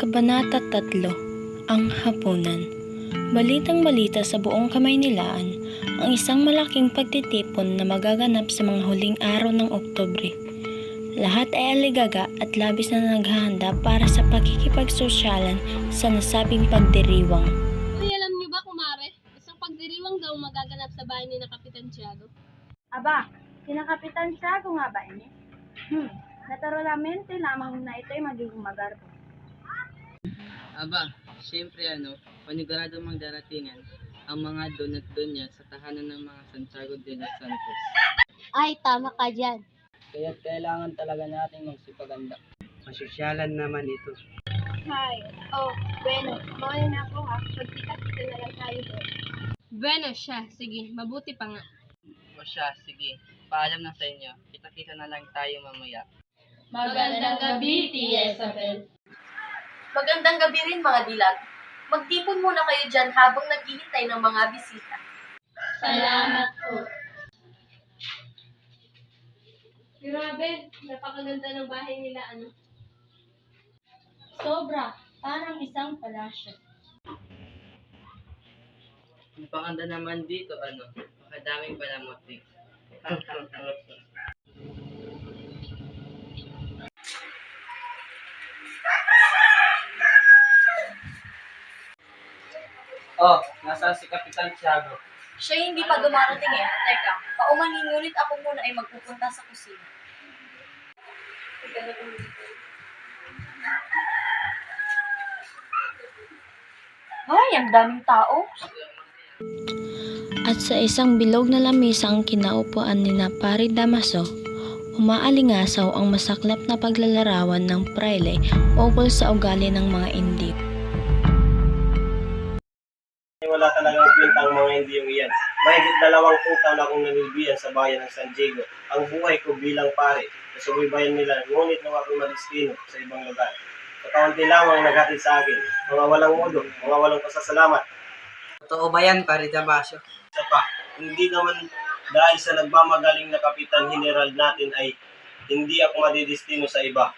Kabanata 3 Ang Hapunan Balitang balita sa buong Kamaynilaan ang isang malaking pagtitipon na magaganap sa mga huling araw ng Oktubre. Lahat ay aligaga at labis na naghahanda para sa pagkikipagsosyalan sa nasabing pagdiriwang. Uy, alam niyo ba, kumare? Isang pagdiriwang daw magaganap sa bahay ni na Kapitan Tiago. Aba, kinakapitan Tiago nga ba ini? Hmm, naturalmente lamang na ito'y magiging magarbo. Aba, syempre ano, panigurado mang daratingan ang mga don at donya sa tahanan ng mga Santiago de los Santos. Ay, tama ka dyan. Kaya kailangan talaga nating magsipaganda. Masosyalan naman ito. Hi, oh, bueno, mawala na ako ha. Pagkita-kita na lang tayo doon. Bueno siya, sige, mabuti pa nga. O siya, sige. Paalam na sa inyo. Kita-kita na lang tayo mamaya. Magandang gabi, Tia Isabel. Magandang gabi rin mga dilag. Magtipon muna kayo dyan habang naghihintay ng mga bisita. Salamat po. Grabe, napakaganda ng bahay nila, ano? Sobra, parang isang palasyo. Ang panganda naman dito, ano, makadaming palamuti. oh, nasaan si Kapitan Tiago? Siya hindi pa dumarating eh. Teka, paumanin ngunit ako muna ay magpupunta sa kusina. Ay, ang daming tao. At sa isang bilog na lamesa ang kinaupuan ni na Pari Damaso, umaalingasaw ang masaklap na paglalarawan ng praile ukol sa ugali ng mga Indio. Mahigit dalawang putaw na akong nanilbiyan sa bayan ng San Diego. Ang buhay ko bilang pare sa bayan nila, ngunit nung ako'y madistino sa ibang lugar. Sa kaunti lamang naghatid sa akin, mga walang mudo, mga walang pasasalamat. Totoo ba yan, Pare Damasio? Isa pa, hindi naman dahil sa nagmamagaling na kapitan general natin ay hindi ako madidistino sa iba.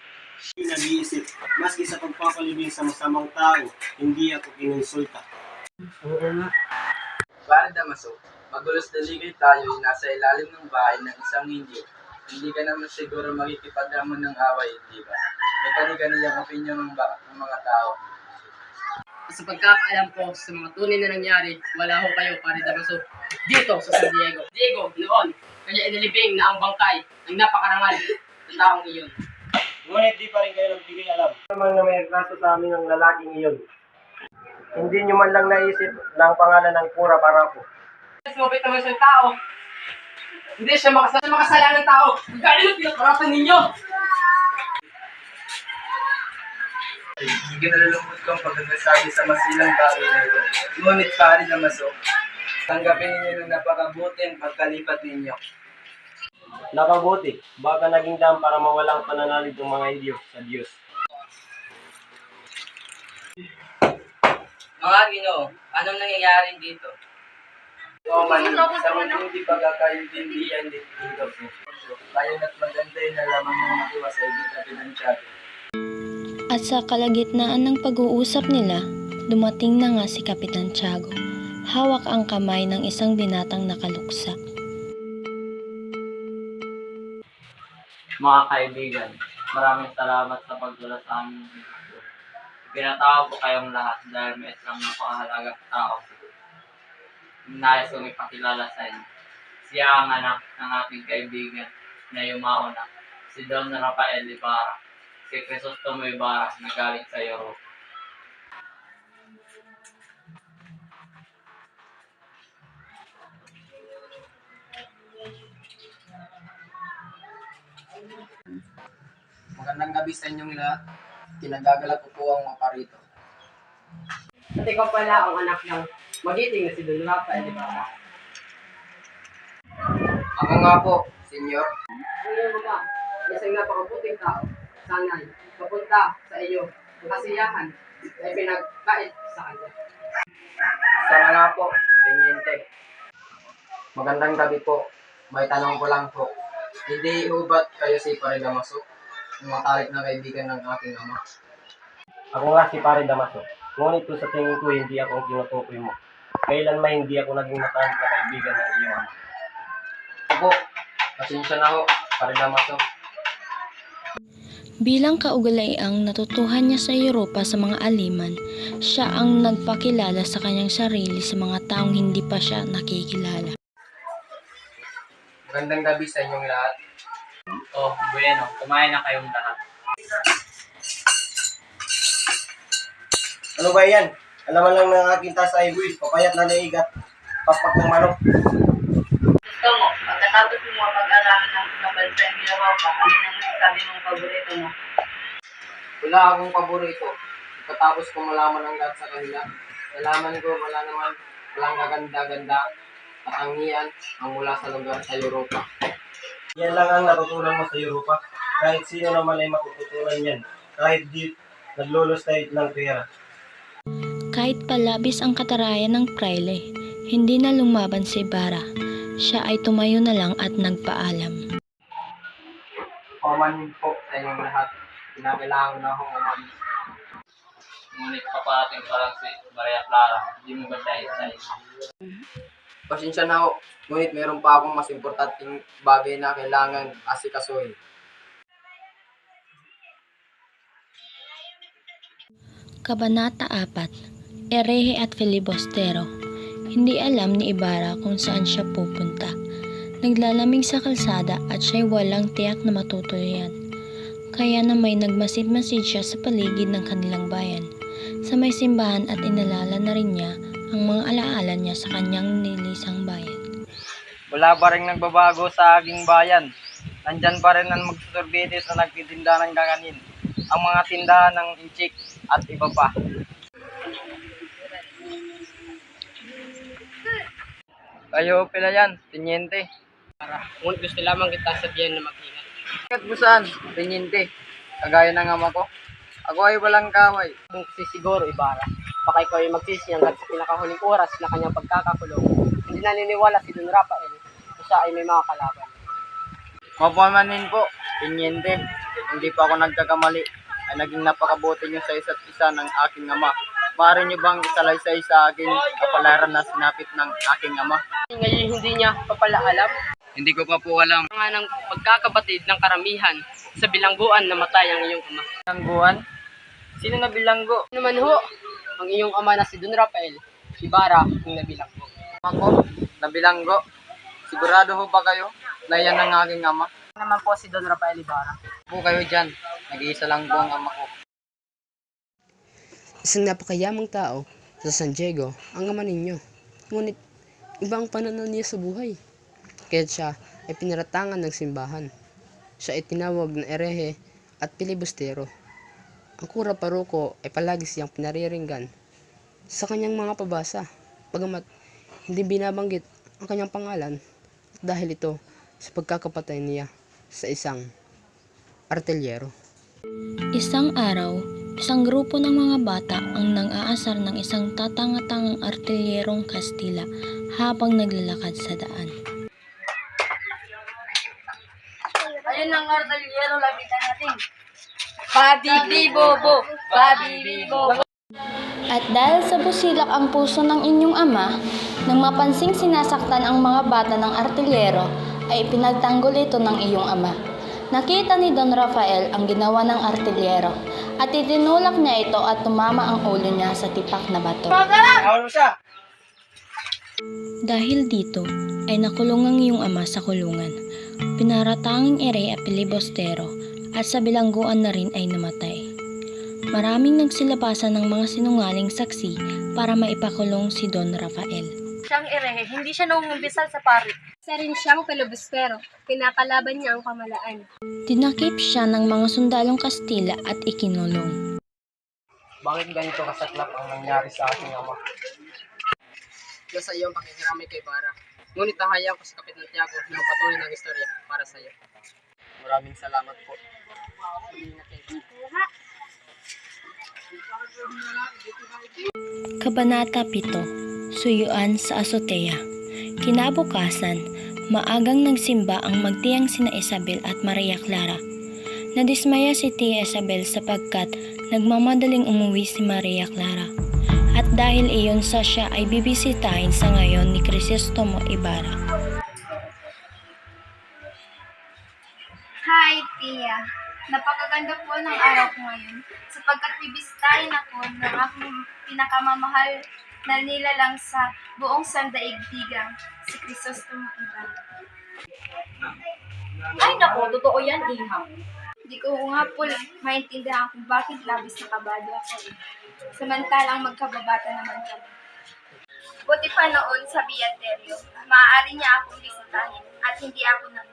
Hindi nag-iisip, maski sa pagpapalibing sa masamang tao, hindi ako kinonsulta. Oo nga. Pare Damaso, magulos daligay tayo ay nasa ilalim ng bahay ng isang Indio. Hindi ka naman siguro makikipagdamon ng away, di ba? May kani-kanilang opinion ng, ba- ng mga tao. Sa pagkakaalam ko sa mga tunay na nangyari, wala ho kayo pare Damaso dito sa San Diego. Diego, noon, kanya inilibing na ang bangkay ng napakarangal na taong iyon. Ngunit di pa rin kayo nagbigay alam. Naman na may kaso sa amin ng lalaking iyon. Hindi nyo man lang naisip ng pangalan ng Pura Parapo. Sumapit naman siya tao. Hindi siya makasal makasalangan tao. Galing ang pinakarapan ninyo. Hindi nalulungkot ko ang pagkakasabi sa masilang tao na ito. Ngunit pare Damaso, tanggapin ninyo ng napakabuting pagkalipat ninyo. Nakabuti, baka naging dam para mawalang pananalig ng mga Indio sa Diyos. Mga Ginoo, anong nangyayari dito? O man, sa mga hindi pagkakaintindihan dito po. Kayo na't maganda yung nalaman ng matiwa sa ibig na pinansyado. At sa kalagitnaan ng pag-uusap nila, dumating na nga si Kapitan Tiago. Hawak ang kamay ng isang binatang nakaluksa. Mga kaibigan, maraming salamat sa pagdala sa aming video. Pinatawag ko kayong lahat dahil may isang napakahalagang tao. Nais kong ipakilala sa inyo. Siya ang anak ng ating kaibigan na yumauna, si Don Rafael Ibarra, si Crisostomo Ibarra na galing sa Europe. Magandang gabi sa inyong lahat. Kinagagalak ko po ang mga parito. At ikaw pala ang anak ng magiting na si Don Rafael Ibarra. Ako nga po, senyor. Ang iyong mga isang napakabuting tao. Sana'y papunta sa iyo ang kasiyahan ay pinagkait sa kanya. Sana nga po, penyente. Magandang gabi po. May tanong ko lang po. Hindi ubat kayo si Pare Damaso? Ang matalik na kaibigan ng aking ama. Ako nga si Pare Damaso. Ngunit kung sa tingin ko hindi ako ang tinutukoy mo. Kailan man hindi ako naging matahimik na kaibigan ng iyong ama. Opo, pasensya na ho, pare Damaso. Bilang kaugalaiang natutuhan niya sa Europa sa mga aliman, siya ang nagpakilala sa kanyang sarili sa mga taong hindi pa siya nakikilala. Magandang gabi sa inyong lahat. Oh, bueno, kumain na kayong lahat. Ano ba yan? Alaman lang ng aking tas ay buwis, papayat na naig at pakpak ng manok. Gusto mo, pagkatapos mo mapag-aralan ng isang bansa ng Europa, ano nang sabi mong paborito mo? Wala akong paborito. Pagkatapos ko malaman ang lahat sa kanila, nalaman ko wala naman walang kaganda-ganda at angian ang mula sa lugar sa Europa. Yan lang ang natutunan mo sa Europa. Kahit sino naman ay matututunan yan. Kahit di naglulustay ng pera. Kahit palabis ang katarayan ng praile, hindi na lumaban si Ibarra. Siya ay tumayo na lang at nagpaalam. Paman po sa inyong lahat. Kinakailangan na akong umalis. Ngunit papating pa lang si Maria Clara. Hindi mo ba siya? Pasensya na ho. Ngunit meron pa akong mas importanteng bagay na kailangan asikasuhin. Kabanata 4 Erehe at Filibustero Hindi alam ni Ibarra kung saan siya pupunta. Naglalamig sa kalsada at siya'y walang tiyak na matutuluyan. Kaya na may nagmasid-masid siya sa paligid ng kanilang bayan. Sa may simbahan at inalala na rin niya ang mga alaala niya sa kanyang nilisang bayan. Wala pa rin nagbabago sa aking bayan. Nandyan pa rin ang magsusurbitis na nagtitinda ng kakanin. Ang mga tindahan ng inchik at iba pa. Kayo pila yan, tinyente. Ngunit gusto lamang kita sabihan na mag-ingat. Bakit mo saan? Tinyente. Kagaya ng ama ko. Ako ay walang kaway. Kung sisiguro, Ibarra, baka ikaw ay magsisi hanggang sa pinakahuling oras na kanyang pagkakakulong. Hindi naniniwala si Don Rafael na siya ay may mga kalaban. Mapamanin po, tinyente. Hindi pa ako nagkakamali. Ay naging napakabuti niyo sa isa't isa ng aking ama. Maaari niyo bang isalaysay sa akin kapalaran na sinapit ng aking ama? Ngayon hindi niya pa pala alam Hindi ko pa po alam. nga ng pagkakabatid ng karamihan sa bilangguan na matay ang iyong ama. Bilangguan? Sino na bilanggo? Ano naman ho, ang iyong ama na si Don Rafael, Ibarra, ang nabilanggo. Ako? Na bilanggo? Sigurado ho ba kayo na yan ang aking ama? Ano naman po si Don Rafael Ibarra. Po kayo dyan. Nag-iisa lang po ang ama ko. Isang napakayamang tao sa San Diego ang ama ninyo. Ngunit iba ang pananaw niya sa buhay. Kaya siya ay pinaratangan ng simbahan. Siya ay tinawag na erehe at pilibustero. Ang kura paruko ay palagi siyang pinariringgan sa kanyang mga pabasa. Bagamat hindi binabanggit ang kanyang pangalan dahil ito sa pagkakapatay niya sa isang artelyero. Isang araw, isang grupo ng mga bata ang nang-aasar ng isang tatanga-tangang artilyerong Kastila habang naglalakad sa daan. Ayun ang artalyero, lapitan natin. Babibibobo! Babibibobo! At dahil sa busilak ang puso ng inyong ama, nang mapansing sinasaktan ang mga bata ng artilyero, ay pinagtanggol ito ng iyong ama. Nakita ni Don Rafael ang ginawa ng artilyero at itinulak niya ito at tumama ang ulo niya sa tipak na bato. Siya? Dahil dito ay nakulong ang iyong ama sa kulungan. Pinaratanging ere at pilibostero at sa bilangguan na rin ay namatay. Maraming nagsilabasan ng mga sinungaling saksi para maipakulong si Don Rafael. Siyang erehe, hindi siya nangungumbisal sa pari. Isa rin siyang filibustero. Kinakalaban niya ang kamalaan. Tinakip siya ng mga sundalong Kastila at ikinulong. Bakit ganito kasaklap ang nangyari sa aking ama? Nasa iyo ang pakikiramay kay Ibarra. Ngunit nahayaan ko sa Kapitan Tiago na magpatuloy ng istorya para sa iyo. Maraming salamat po. Kabanata 7 Suyuan sa Azotea Kinabukasan, maagang nagsimba ang magtiyang sina Isabel at Maria Clara. Nadismaya si Tia Isabel sapagkat nagmamadaling umuwi si Maria Clara. At dahil iyon sa siya ay bibisitahin sa ngayon ni Crisostomo Ibarra. Hi, Tia. Napakaganda po ng araw ko ngayon sapagkat bibisitahin ako ng aking pinakamamahal na nilalang sa buong sandaigdigang si Crisostomo Ibarra. Ay nako, totoo yan, Iha. Hindi ko nga po maintindihan kung bakit labis na kabado ako. Samantalang magkababata naman kami. Buti pa noon sa Beaterio, maaari niya akong bisitahin at hindi ako namumuhay.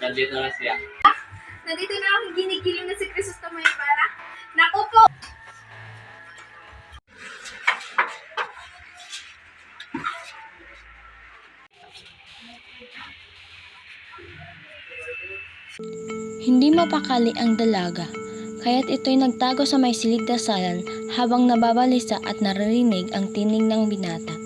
Nandito na siya. Nandito na akong ginigiling na si Crisostomo Ibarra. Naku po! Hindi mapakali ang dalaga, kaya't ito'y nagtago sa may silid dasalan habang nababalisa at naririnig ang tinig ng binata.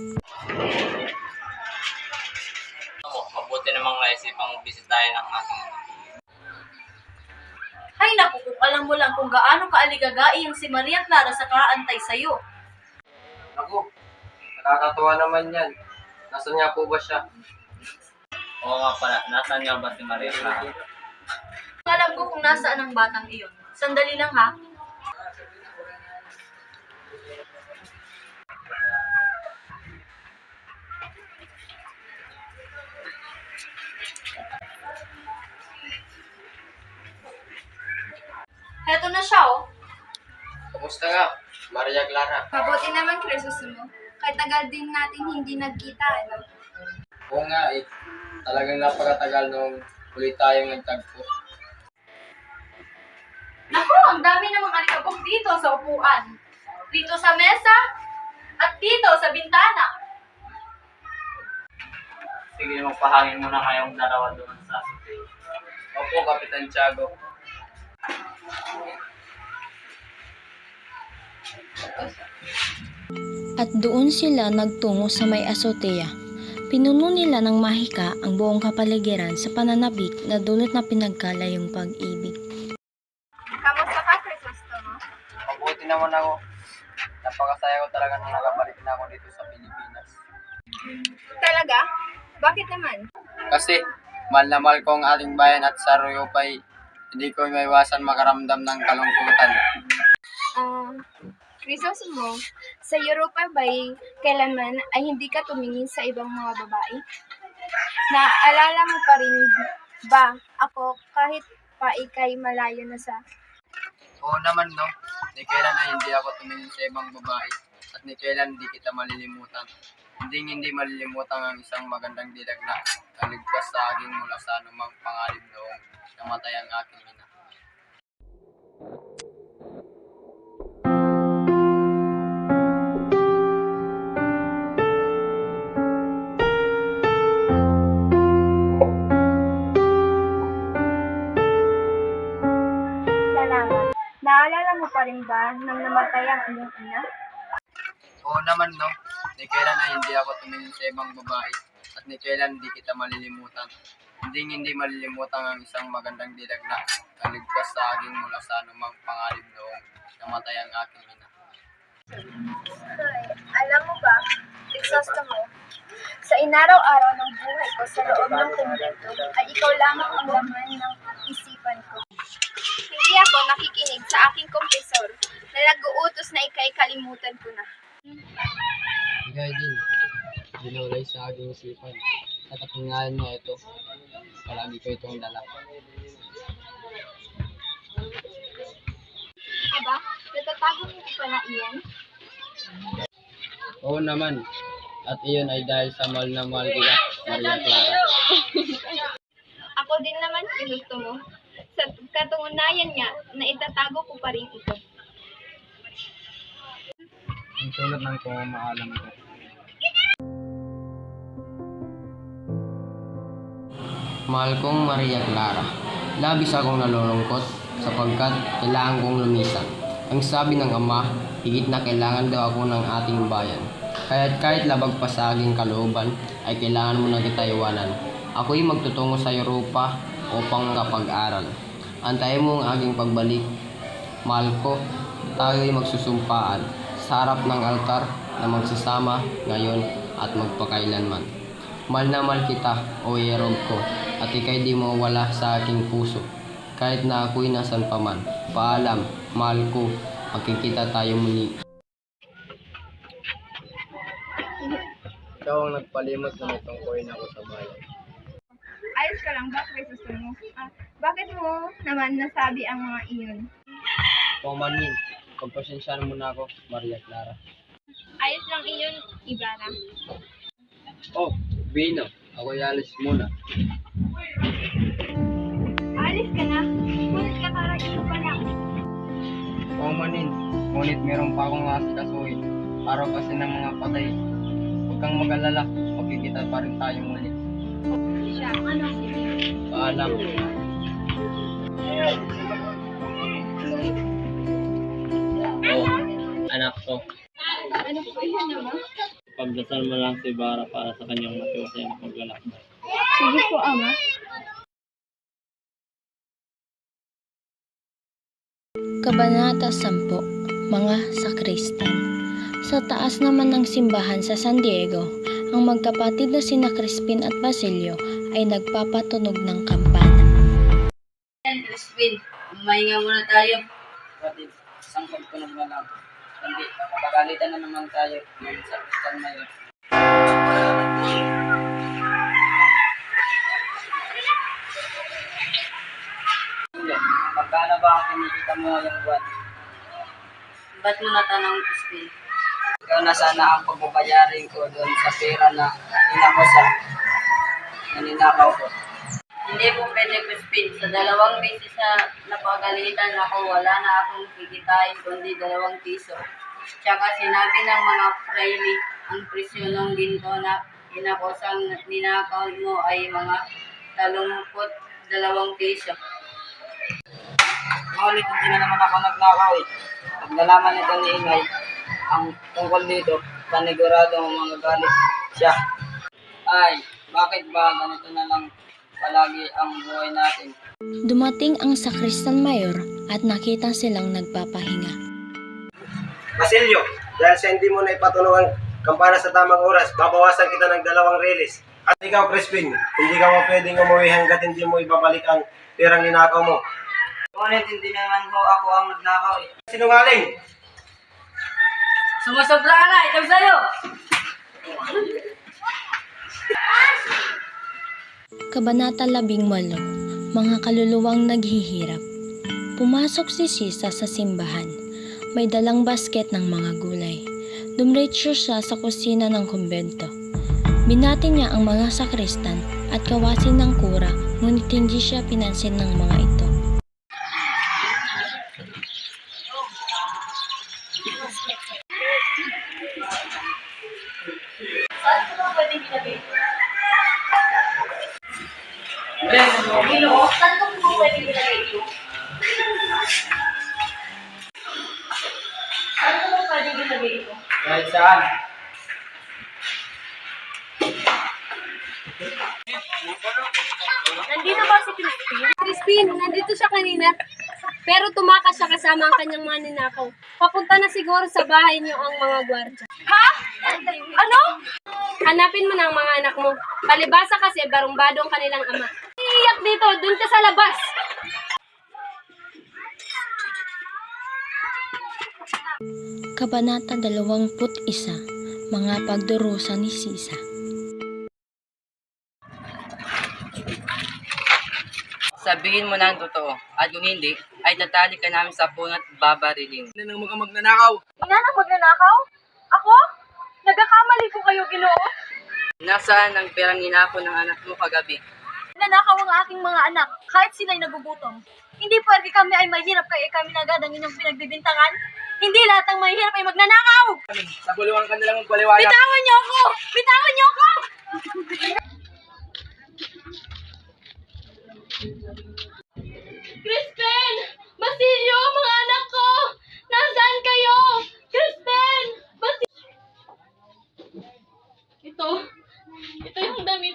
Yung si Maria Clara sa kaantay sa'yo. Ako, nakakatuwa naman yan. Nasaan nga po ba siya? Oo nga pala, nasaan nga ba si Maria Clara? Alam ko kung nasaan ang batang iyon. Sandali lang ha. Heto na siya oh. Kumusta nga, Maria Clara? Mabuti naman, Crisostomo. Kahit tagal din natin hindi nagkita, ano? Oo nga eh. Talagang napakatagal nung ulit tayong nagtagpo. Naku, ang dami namang alikabok dito sa upuan. Dito sa mesa, at dito sa bintana. Sige, magpahangin muna kayong dalawa doon sa stage. Opo, Kapitan Tiago. At doon sila nagtungo sa may azotea. Pinuno nila ng mahika ang buong kapaligiran sa pananabik na dulot na pinagkalayong pag-ibig. Kamusta ka, Crisostomo? Mabuti naman ako. Napakasaya ko talaga nung nakabalik na ako dito sa Pilipinas. Talaga? Bakit naman? Kasi, mahal na mahal ko ang ating bayan at sa Ruyupay, hindi ko maiwasan makaramdam ng kalungkutan. Ah, Crisostomo, sa Europa ba'y kailanman ay hindi ka tumingin sa ibang mga babae? Naaalala mo pa rin ba ako kahit pa ikay malayo na sa... Oo naman, no? Ni kailan ay hindi ako tumingin sa ibang babae at ni kailan hindi kita malilimutan. Hindi hindi malilimutan ang isang magandang dilag na kaligtas sa akin mula sa anumang pangalib noong namatay ang aking ina. Naalala mo pa rin ba nang namatay ang iyong ina? Oo naman, no? Ni kailan ay hindi ako tumingin sa ibang babae at ni kailan hindi kita malilimutan. Hindi hindi malilimutan ang isang magandang dilag na kaligtas sa akin mula sa anumang pangalib noong namatay ang aking ina. alam mo ba, Crisostomo, sa inaraw-araw ng buhay ko sa loob ng kumbento ay ikaw lamang ang laman ng. Hindi ako nakikinig sa aking kompesor na nag-uutos na ikay kalimutan ko na. Bigay din. Binulay sa aking isipan. At ang pangalan niya ito. Palagi ko itong dala. Aba, natatago mo pala iyan? Oo naman. At iyon ay dahil sa mahal na mahal kita, Maria Clara. Ako din naman, Crisostomo. Sa katunayan niya na itatago ko pa rin ito. Ang tulad ng pumamaalam ko. Mahal kong Maria Clara, labis akong nalulungkot sapagkat kailangan kong lumisan. Ang sabi ng ama, higit na kailangan daw ako ng ating bayan. Kaya't kahit labag pa sa aking kalooban, ay kailangan mo na kita iwanan. Ako'y magtutungo sa Europa upang kapag-aral. Antayin mo ang aking pagbalik. Mahal ko, tayo'y magsusumpaan sa harap ng altar na magsasama ngayon at magpakailanman. Mahal na mahal kita, o Yerog ko, at ikay di mo wala sa aking puso. Kahit na ako'y nasan pa man. Paalam, mahal ko, magkikita tayo muli. Ikaw ang nagpalimot na may tungkuin ako sa bayan. Ayos ka lang ba, Crisostomo? Ah, bakit mo naman nasabi ang mga iyon? Pumanin, pagpasensyahan mo na ako, Maria Clara. Ayos lang iyon, Ibarra. Oh, Bino, ako'y alis muna. Alis ka na. Ngunit kakarating pa lang. Pumanin, ngunit meron pa akong asikasuhin. Araw kasi ng mga patay. Huwag kang mag-alala, magkikita pa rin tayo muli. Ano? Paalam. Oh, anak ko, Ano po yun naman? Pagdasal mo lang si Bara para sa kanyang matiwasay na paglalakbay. Sige po, Ama. Kabanata 10 Mga Sakristan Sa taas naman ng simbahan sa San Diego, ang magkapatid na sina Crispin at Basilio ay nagpapatunog ng kampana. Crispin, mahinga muna tayo. Kapatid, isang pagtunog na lang. Hindi, mapagalitan na naman tayo ngayon sa Kristal Mayor. Hindi, magkano ba ang kinikita mo ngayong buwan? Ba't mo natanong, Crispin? Ikaw na sana ang pagbabayarin ko doon sa pera na inakosa na ninakaw ko. Hindi po pwede, Crispin. Sa dalawang beses na napagalitan ako, wala na akong kikitain kundi dalawang piso. Tsaka sinabi ng mga praile, ang presyo ng ginto na inakosang ninakaw mo ay mga talumpot dalawang piso. Ngunit hindi na naman ako nagnakaw eh. Pag nalaman nito ni Ingay, ang tungkol dito, panigurado ang mga galit siya. Ay, bakit ba ganito na lang palagi ang buhay natin? Dumating ang Sakristan Mayor at nakita silang nagpapahinga. Basilio, dahil sa hindi mo na ipatunog ang kampana sa tamang oras, babawasan kita ng dalawang relis. At ikaw, Crispin, hindi ka mo pwedeng umuwi hanggat hindi mo ibabalik ang perang ninakaw mo. Ngunit hindi naman ho ako ang nagnakaw eh. Sinungaling! Sumusobra na! Ito sa'yo! Kabanata 18 Mga kaluluwang naghihirap Pumasok si Sisa sa simbahan. May dalang basket ng mga gulay. Dumretso siya sa kusina ng kumbento. Binati niya ang mga sakristan at kawasin ng kura ngunit hindi siya pinansin ng mga ito. Saan ko ba pwede ilagay? Saan ko ba pwede ilagay ito? Ko ba pwede ilagay ito? Kahit saan. Nandito ba si Crispin? Crispin, nandito siya kanina. Pero tumakas siya kasama ang kanyang mga ninakaw. Papunta na siguro sa bahay niyo ang mga gwardya. Ha? Ano? Hanapin mo na ang mga anak mo. Palibasa kasi barumbado ang kanilang ama. Iiyak dito, dun ka sa labas. Kabanata 21 Mga pagdurusa ni Sisa Sabihin mo na ang totoo. At kung hindi, ay tatali ka namin sa puno at babarilin. Ano nang mga magnanakaw? Ina na magnanakaw? Ako? Nagkakamali ko kayo, Ginoo? Nasaan ang perang ninako ng anak mo kagabi? Nanakaw ang aking mga anak, kahit sila'y nagugutom. Hindi pwede kami ay mahirap kaya kami agad ang inyong pinagbibintangan. Hindi lahat ng mahirap ay magnanakaw! Sa gulungan ka nilang magpaliwanag. Bitawan niyo ako! Bitawan niyo ako! Crispin!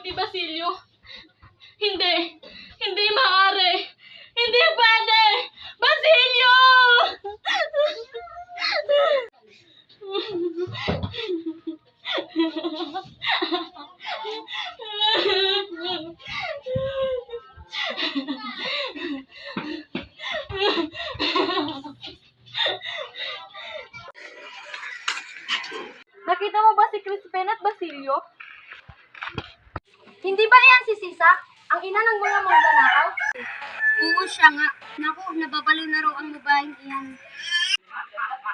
Titi Basilio. Hindi. Hindi maaari. Hindi pwede! Basilio! Nakita mo ba si Crispin at Basilio? Hindi ba yan si Sisa? Ang ina ng mga magnanakaw? Oo, siya nga. Naku, nababaliw na raw ang babaeng iyan.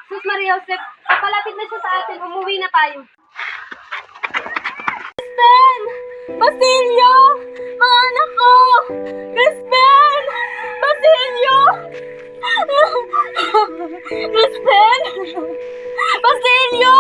Sus Maria Josep, papalapit na siya sa atin. Umuwi na tayo. Crispin! Basilio! Mga anak ko! Crispin! Basilio! Crispin! Basilio!